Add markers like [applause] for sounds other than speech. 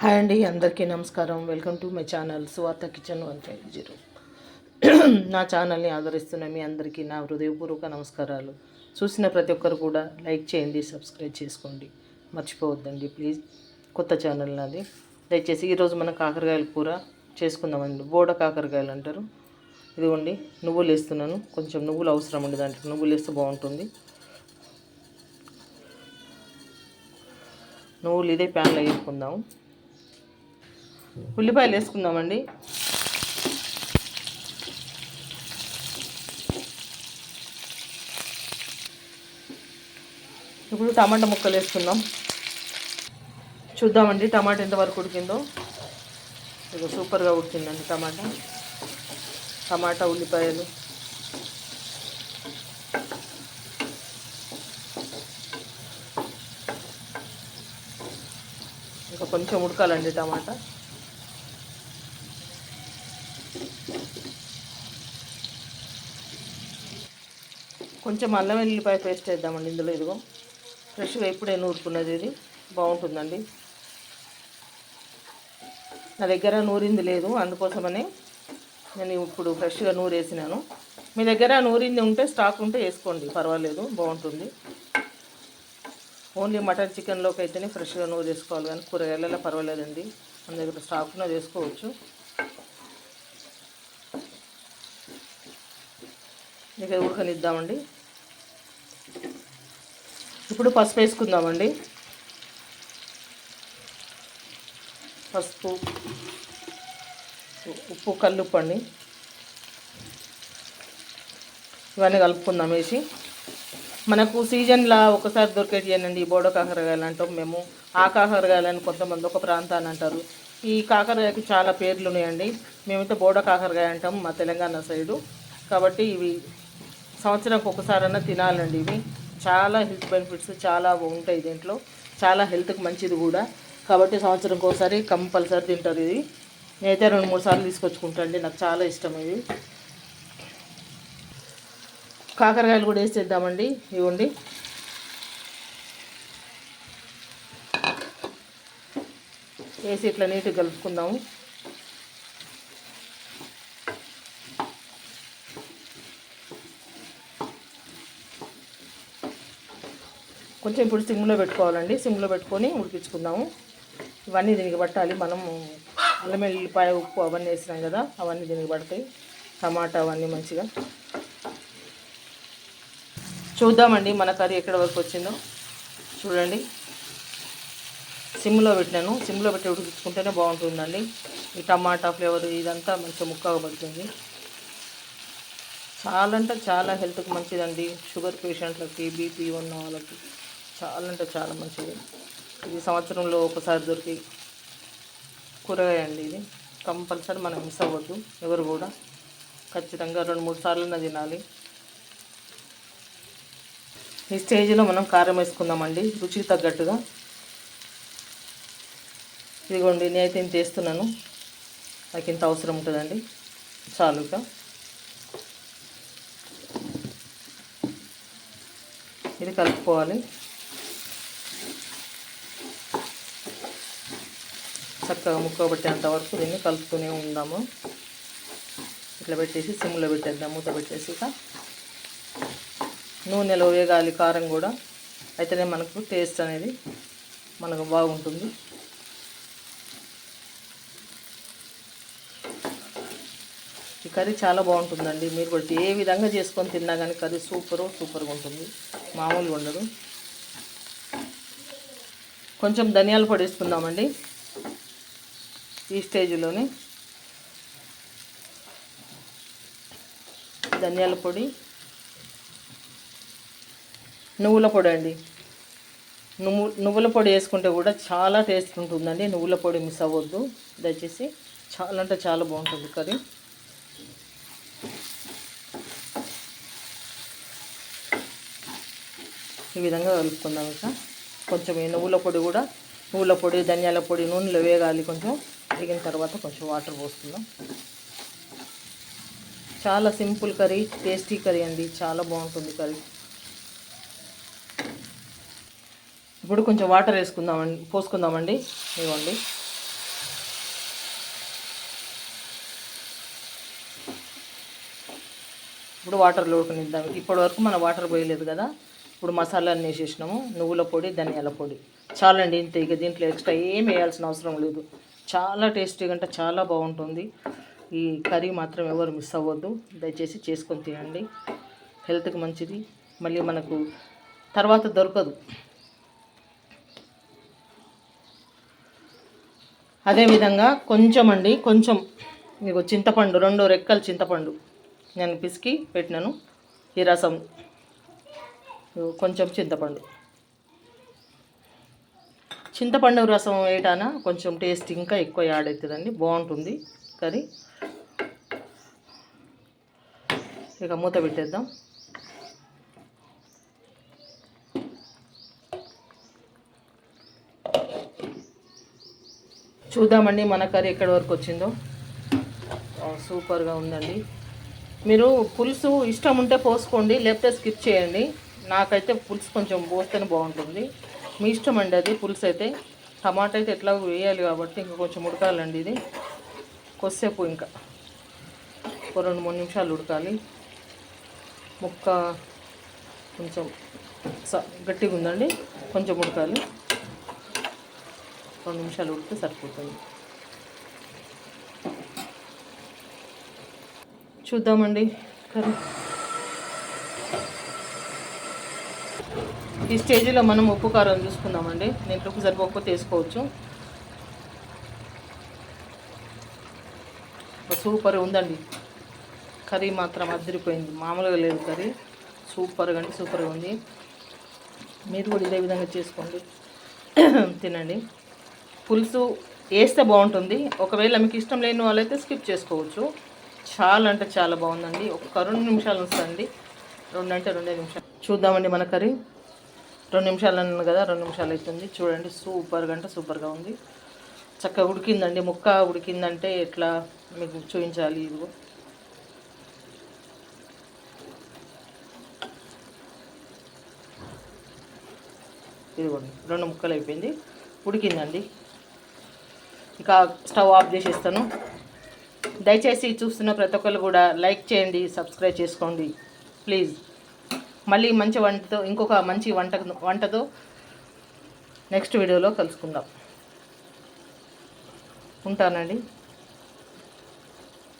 Hi అండి అందరికీ నమస్కారం. Welcome to my channel Suvartha kitchen one five zero. నా ఛానల్ని ఆదరిస్తున్న మీ అందరికీ నా హృదయపూర్వక నమస్కారాలు. చూసిన ప్రతి ఒక్కరు కూడా లైక్ చేయండి సబ్స్క్రైబ్ చేసుకోండి. మర్చిపోవద్దండి ప్లీజ్. కొత్త ఛానల్ నాది. దయచేసి ఈరోజు మనం కాకరకాయల కూర చేసుకుందామండి. బోడ కాకరకాయలు అంటారు. ఇదిగోండి నువ్వులు వేస్తున్నాను. కొంచెం నువ్వులు అవసరం ఉండి దాంట్లో నువ్వులు వేస్తే బాగుంటుంది. నువ్వులు ఇదే ప్యాన్లో వేసుకుందాము ఉల్లిపాయలు వేసుకుందామండి. ఇప్పుడు టమాటా ముక్కలు వేసుకుందాం. చూద్దామండి టమాటా ఎంతవరకు ఉడికిందో. ఇది సూపర్గా ఉడికిందండి టమాటా. టమాటా ఉల్లిపాయలు. ఇంకా కొంచెం ఉడకాలండి టమాటా. కొంచెం అల్లం వెల్లిపాయ పేస్ట్ వేద్దామండి ఇందులో ఇదిగో. ఫ్రెష్గా ఇప్పుడే నూరుకున్నది ఇది. బాగుంటుందండి. నా దగ్గర నూరింది లేదు అందుకోసమని నేను ఇప్పుడు ఫ్రెష్గా నూరేసినాను. మీ దగ్గర నూరింది ఉంటే స్టాక్ ఉంటే వేసుకోండి పర్వాలేదు బాగుంటుంది. ఓన్లీ మటన్ చికెన్లోకి అయితేనే ఫ్రెష్గా నూరు వేసుకోవాలి కానీ కూరగాయలలో పర్వాలేదండి. మన దగ్గర స్టాక్ ఉన్నది వేసుకోవచ్చు. ఇక ఉడకనిద్దామండి ఇప్పుడు పసుపు వేసుకుందామండి. పసుపు ఉప్పు కల్లుప్పు అండి. ఇవన్నీ కలుపుకుందాం వేసి. మనకు సీజన్లో ఒకసారి దొరికేటియనండి ఈ బోడో కాకరకాయలు అంటాం మేము. ఆ కాకరకాయలని కొంతమంది ఒక ప్రాంతాన్ని అంటారు. ఈ కాకరకాయకి చాలా పేర్లు ఉన్నాయండి. మేమైతే బోడో కాకరకాయ అంటాం మా తెలంగాణ సైడు. కాబట్టి ఇవి సంవత్సరానికి ఒకసారైనా తినాలండి ఇవి. చాలా హెల్త్ బెనిఫిట్స్ చాలా ఉంటాయి దీంట్లో. చాలా హెల్త్కి మంచిది కూడా. కాబట్టి సంవత్సరంకి ఒకసారి కంపల్సరీ తింటారు ఇది. నేనైతే రెండు మూడు సార్లు తీసుకొచ్చుకుంటాను నాకు చాలా ఇష్టం ఇది. కాకరకాయలు కూడా వేసేద్దామండి ఇవ్వండి. వేసి ఇట్లా నీట్గా కలుపుకుందాము. కొంచెం ఇప్పుడు సిమ్లో పెట్టుకోవాలండి. సిమ్లో పెట్టుకొని ఉడికించుకుందాము. ఇవన్నీ దీనికి పట్టాలి. మనం అల్లం వెల్లిపాయ ఉప్పు అవన్నీ వేసినాం కదా అవన్నీ దీనికి పడతాయి. టమాటా అవన్నీ మంచిగా. చూద్దామండి మన కర్రీ ఎక్కడ వరకు వచ్చిందో. చూడండి. సిమ్లో పెట్టినాను. సిమ్లో పెట్టి ఉడికించుకుంటేనే బాగుంటుందండి. ఈ టమాటా ఫ్లేవర్ ఇదంతా మంచిగా ముక్కగా పడుతుంది. చాలా అంటే చాలా హెల్త్కి మంచిదండి. షుగర్ పేషెంట్లకి బీపీ ఉన్న వాళ్ళకి. చాలా అంటే చాలా మంచిది. ఇది సంవత్సరంలో ఒకసారి దొరికి కూరగాయ అండి ఇది. కంపల్సరీ మనం మిస్ అవ్వద్దు ఎవరు కూడా. ఖచ్చితంగా రెండు మూడు సార్లు తినాలి. ఈ స్టేజ్లో మనం కారం వేసుకుందామండి రుచికి తగ్గట్టుగా. ఇదిగోండి నేనైతే ఇంత వేస్తున్నాను నాకు ఇంత అవసరం ఉంటుందండి. చాలుగా ఇది కలుపుకోవాలి. చక్కగా ముక్క పెట్టేంత వరకు దీన్ని కలుపుతూనే ఉందాము. ఇట్లా పెట్టేసి సిమ్లో పెట్టేద్దాం మూత పెట్టేసి నూనెలో వేగాలి కారం కూడా. అయితేనే మనకు టేస్ట్ అనేది మనకు బాగుంటుంది. ఈ కర్రీ చాలా బాగుంటుందండి. మీరు కూడా ఏ విధంగా చేసుకొని తిన్నా కానీ కర్రీ సూపరు సూపర్గా ఉంటుంది. మామూలుగా ఉండదు. కొంచెం ధనియాల పొడి వేసుకుందామండి. ఈ స్టేజ్లోనే ధనియాల పొడి నువ్వుల పొడి అండి. నువ్వు నువ్వుల పొడి వేసుకుంటే కూడా చాలా టేస్ట్ ఉంటుందండి. నువ్వుల పొడి మిస్ అవ్వద్దు. దయచేసి చాలా అంటే చాలా బాగుంటుంది కర్రీ. ఈ విధంగా కలుపుకుందాం ఇక. కొంచెం ఈ నువ్వుల పొడి కూడా నువ్వుల పొడి ధనియాల పొడి నూనెలో వేగాలి కొంచెం. వేగిన తర్వాత కొంచెం వాటర్ పోసుకుందాం. చాలా సింపుల్ కర్రీ టేస్టీ కర్రీ అండి. చాలా బాగుంటుంది కర్రీ. ఇప్పుడు కొంచెం వాటర్ వేసుకుందామండి పోసుకుందామండి. ఇవ్వండి ఇప్పుడు వాటర్ లోడుకునిద్దాం. ఇప్పటి వరకు మనం వాటర్ పోయలేదు కదా. ఇప్పుడు మసాలా అన్నీ వేసేసినాము. నువ్వుల పొడి ధనియాల పొడి. చాలండి ఇంత. ఇక దీంట్లో ఎక్స్ట్రా ఏం వేయాల్సిన అవసరం లేదు. చాలా టేస్టీగా అంటే చాలా బాగుంటుంది. ఈ కర్రీ మాత్రం ఎవరు మిస్ అవ్వద్దు. దయచేసి చేసుకొని తినండి. హెల్త్కి మంచిది. మళ్ళీ మనకు తర్వాత దొరకదు. అదేవిధంగా కొంచెం అండి కొంచెం మీకు చింతపండు రెండు రెక్కలు చింతపండు నేను పిసికి పెట్టినాను. ఈ రసం కొంచెం చింతపండు. చింతపండు రసం వేయటాన కొంచెం టేస్ట్ ఇంకా ఎక్కువ యాడ్ అవుతుందండి. బాగుంటుంది. కర్రీ ఇక మూత పెట్టేద్దాం. చూద్దామండి మన కర్రీ ఎక్కడి వరకు వచ్చిందో. సూపర్గా ఉందండి. మీరు పులుసు ఇష్టం ఉంటే పోసుకోండి లేకపోతే స్కిప్ చేయండి. నాకైతే పులుసు కొంచెం పోస్తేనే బాగుంటుంది. మీ ఇష్టం అండి అది. పులుసు అయితే. టమాటా అయితే ఎట్లా వేయాలి కాబట్టి ఇంకా కొంచెం ఉడకాలండి ఇది. కొద్దిసేపు ఇంకా. ఒక రెండు మూడు నిమిషాలు ఉడకాలి. ముక్క కొంచెం స గట్టిగా ఉందండి. కొంచెం ఉడకాలి. రెండు నిమిషాలు ఉడికితే సరిపోతుంది. చూద్దామండి. కర్రీ. ఈ స్టేజ్లో మనం ఉప్పు కారం చూసుకుందామండి. నేను ఉప్పు సరిపోకపోతే వేసుకోవచ్చు సూపర్ ఉందండి. కర్రీ మాత్రం అద్దరిపోయింది మామూలుగా లేదు కర్రీ. సూపర్గా అంటే సూపర్గా ఉంది. మీరు కూడా ఇదే విధంగా చేసుకోండి. [clears throat] తినండి. పులుసు వేస్తే బాగుంటుంది. ఒకవేళ మీకు ఇష్టం లేని వాళ్ళైతే స్కిప్ చేసుకోవచ్చు. చాలా అంటే చాలా బాగుందండి. ఒక రెండు నిమిషాలు వస్తుంది రెండు అంటే రెండే నిమిషాలు. చూద్దామండి మన కర్రీ. రెండు నిమిషాలు అన్నాను కదా రెండు నిమిషాలు అవుతుంది చూడండి సూపర్గా అంటే సూపర్గా ఉంది. చక్కగా ఉడికిందండి. ముక్క ఉడికిందంటే ఎట్లా మీకు చూపించాలి ఇదిగో. ఇదిగోండి రెండు ముక్కలు అయిపోయింది. ఉడికిందండి. ఇక స్టవ్ ఆఫ్ చేసేస్తాను. దయచేసి చూస్తున్న ప్రతి ఒక్కరు కూడా లైక్ చేయండి సబ్స్క్రైబ్ చేసుకోండి. ప్లీజ్. మళ్ళీ మంచి వంటతో ఇంకొక మంచి వంట వంటతో నెక్స్ట్ వీడియోలో కలుసుకుందాం. ఉంటానండి.